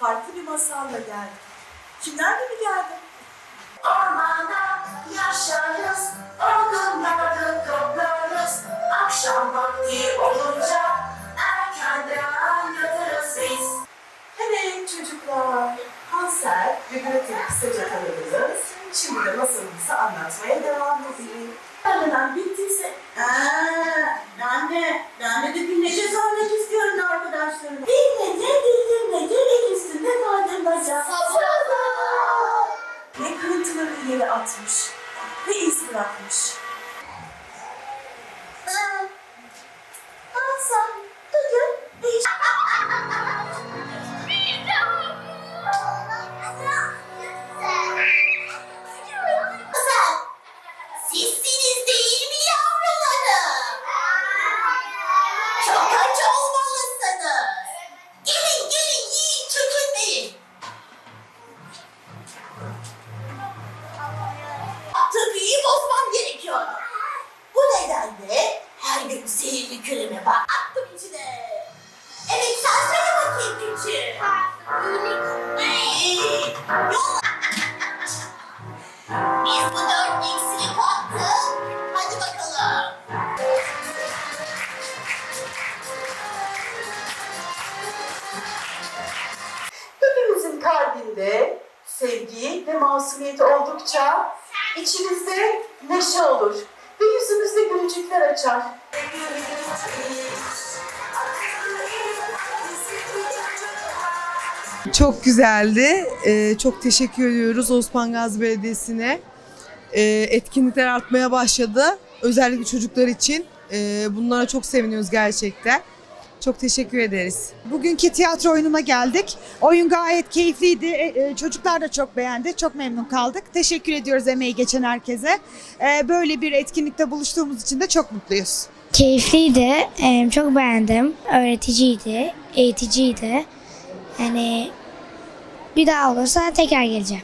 farklı bir masalla geldik. Kimlerle mi geldin? Ormanda yaşarız, odunları toplarız. Akşam vakti olunca erkenden yatarız biz. Evet çocuklar. Hansel ve Gretel'i kısaca tanıdınız. Şimdi de masalımızı anlatmaya devam edelim. Neden bittiyse Aa, de, ben de bir güneşe sormak istiyorum arkadaşlarım. Kırıntıları yere atmış ve iz bırakmış. Hansel bugün değiş... Sizsiniz değil mi Tabii bozmam gerekiyor. Bu nedenle her gün sihirli küreme bak attım içine. Evet sen söyle bakayım küçüğüm. İyi. Yolla. Biz bu dört iksiri kattık. Hadi bakalım. Hepimizin kalbinde sevgi ve masumiyet oldukça içimizde neşe olur ve yüzümüzde gülücükler açar. Çok güzeldi. Ee, çok teşekkür ediyoruz Osman Gazi Belediyesi'ne. Ee, etkinlikler artmaya başladı. Özellikle çocuklar için. Ee, bunlara çok seviniyoruz gerçekten. Çok teşekkür ederiz. Bugünkü tiyatro oyununa geldik. Oyun gayet keyifliydi. E, e, Çocuklar da çok beğendi. Çok memnun kaldık. Teşekkür ediyoruz emeği geçen herkese. E, Böyle bir etkinlikte buluştuğumuz için de çok mutluyuz. Keyifliydi. Çok beğendim. Öğreticiydi, eğiticiydi. Yani bir daha olursa tekrar geleceğim.